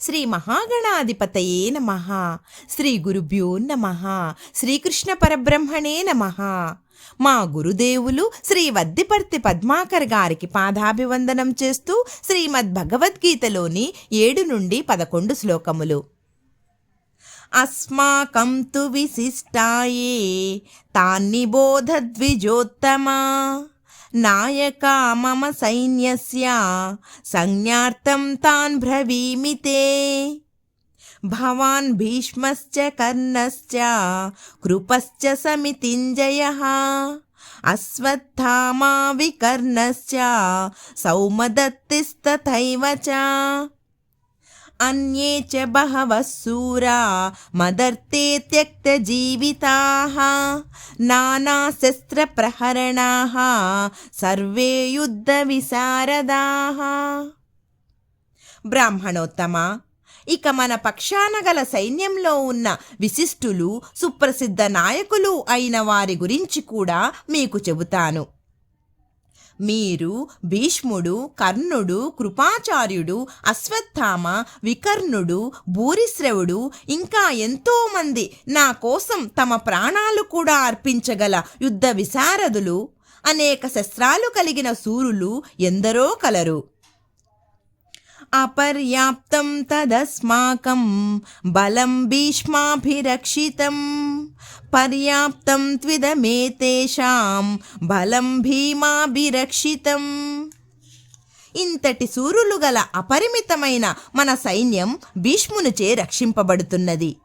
శ్రీ మహాగణాధిపతయే నమ. శ్రీ గురుభ్యో నమ. శ్రీకృష్ణ పరబ్రహ్మణే నమ. మా గురుదేవులు శ్రీ వద్దిపర్తి పద్మాకర్ గారికి పాదాభివందనం చేస్తూ శ్రీమద్ భగవద్గీతలోని ఏడు నుండి పదకొండు శ్లోకములు. అస్మాకం తు విశిష్టాయే తాన్ని బోధద్విజోత్తమా? नायका मम सैन्यस्य, संज्ञार्थं तान् ब्रवीमि ते। भवान् भीष्मश्च, कर्णश्च, कृपश्च समितिञ्जयः, अश्वत्थामा विकर्णश्च, सौमदत्तिस्तथैव च। అన్యే చ బహవ సూరా మదర్తే త్యక్తజీవితాః నానాశస్త్రప్రహరణాः సర్వే యుద్ధవిశారదాः బ్రాహ్మణోత్తమ ఇక మన పక్షాన గల సైన్యంలో ఉన్న విశిష్టులు సుప్రసిద్ధ నాయకులు అయిన వారి గురించి కూడా మీకు చెబుతాను. మీరు భీష్ముడు కర్ణుడు కృపాచార్యుడు అశ్వత్థామ వికర్ణుడు భూరిశ్రవుడు ఇంకా ఎంతోమంది నా కోసం తమ ప్రాణాలు కూడా అర్పించగల యుద్ధ విశారదులు అనేక శస్త్రాలు కలిగిన సూరులు ఎందరో కలరు. అపర్యాప్తం తదస్మాకం బలం భీష్మాభిరక్షితం. పర్యాప్తం త్విదమేతేషాం బలం భీమాభిరక్షితం. ఇంతటి సూరులు గల అపరిమితమైన మన సైన్యం భీష్మునిచే రక్షింపబడుతున్నది.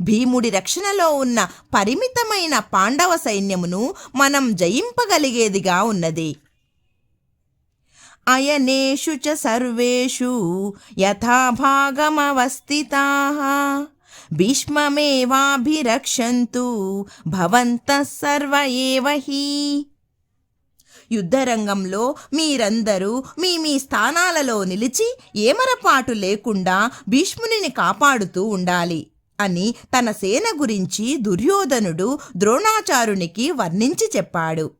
భీముడి రక్షణలో ఉన్న పరిమితమైన పాండవ సైన్యమును మనం జయింపగలిగేదిగా ఉన్నది. అయనేషు చ సర్వేషు యథాభాగమవస్థితా. భీష్మమేవాభిరక్షంతు భవంతః సర్వ ఏవ హి యుద్ధరంగంలో మీరందరూ మీ మీ స్థానాలలో నిలిచి ఏమరపాటు లేకుండా భీష్మునిని కాపాడుతూ ఉండాలి అని తన సేన గురించి దుర్యోధనుడు ద్రోణాచారునికి వర్ణించి చెప్పాడు.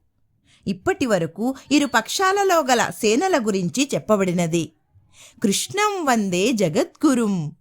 ఇప్పటి వరకు ఇరు పక్షాలలో గల సేనల గురించి చెప్పబడినది. కృష్ణం వందే జగద్గురుం.